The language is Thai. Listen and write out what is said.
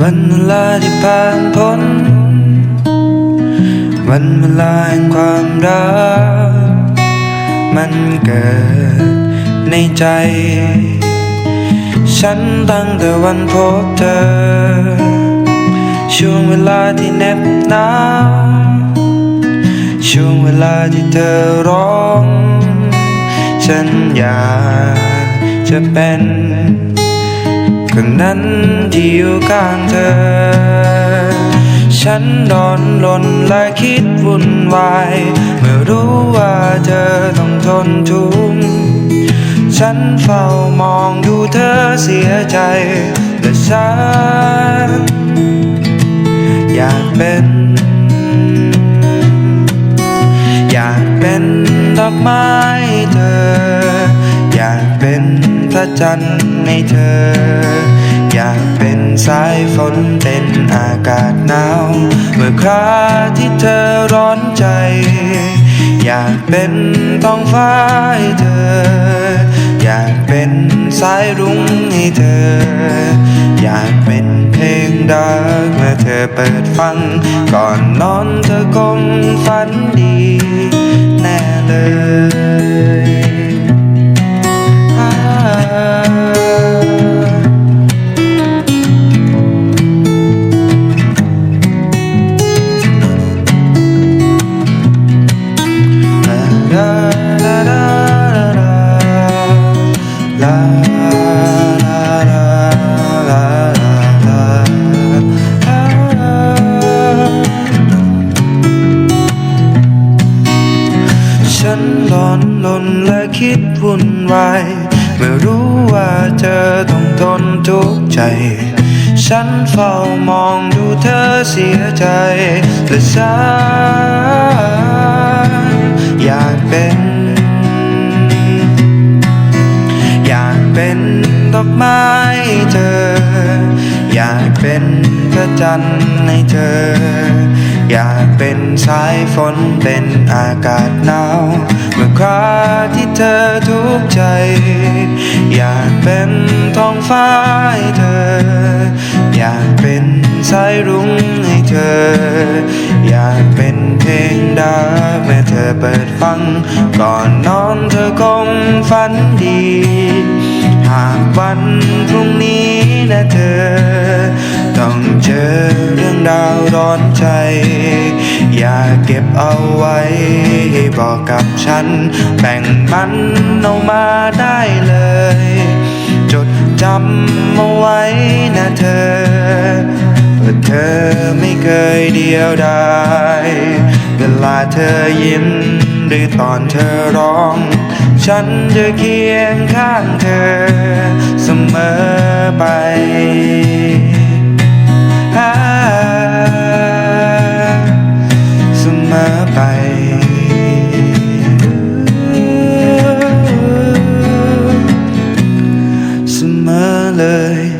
วันเวลาที่ผ่านพ้น วันเวลาแห่งความรัก มันเกิดในใจ ฉันตั้งแต่วันพบเธอ ช่วงเวลาที่เน็บหนาวช่วงเวลาที่เธอร้อง ฉันอยากจะเป็น คนนั้นที่อยู่ข้างเธอ ฉันนอนหล่นและคิดวุ่นวาย เมื่อรู้ว่าเธอต้องทนทุกข์ฉันเฝ้ามองดูเธอเสียใจและฉันอยากเป็น อยากเป็นดอกไม้เธอ พระจันทร์ให้เธอ อยากเป็นสายฝนเป็นอากาศหนาว เมื่อคราที่เธอร้อนใจ อยากเป็นท้องฟ้าให้เธอ อยากเป็นสายรุ้งให้เธอ อยากเป็นเพลงดังเมื่อเธอเปิดฟัง ก่อนนอนเธอคงฝันดี แน่เลย ลนและคิดวุ่นวายเมื่อรู้ว่าเธอต้องทนทุกข์ใจ ฉันเฝ้ามองดูเธอเสียใจและฉันอยากเป็น อยากเป็นดอกไม้เธอ อยากเป็นพระจันทร์ให้เธอ อยากเป็นสายฝนเป็นอากาศหนาว เธอทุกใจ อยากเป็นท้องฟ้าให้เธอ อยากเป็นสายรุ้งให้เธอ อยากเป็นเพลงดังเมื่อเธอเปิดฟัง ก่อนนอนเธอคงฝันดี หากวันพรุ่งนี้ เอาไว้ให้บอกกับฉัน แบ่งมันออกมาได้เลย จดจำเอาไว้นะเธอว่าเธอไม่เคยเดียวดายเวลาเธอยิ้มหรือตอนเธอร้อง ฉันจะเคียงข้างเธอ lời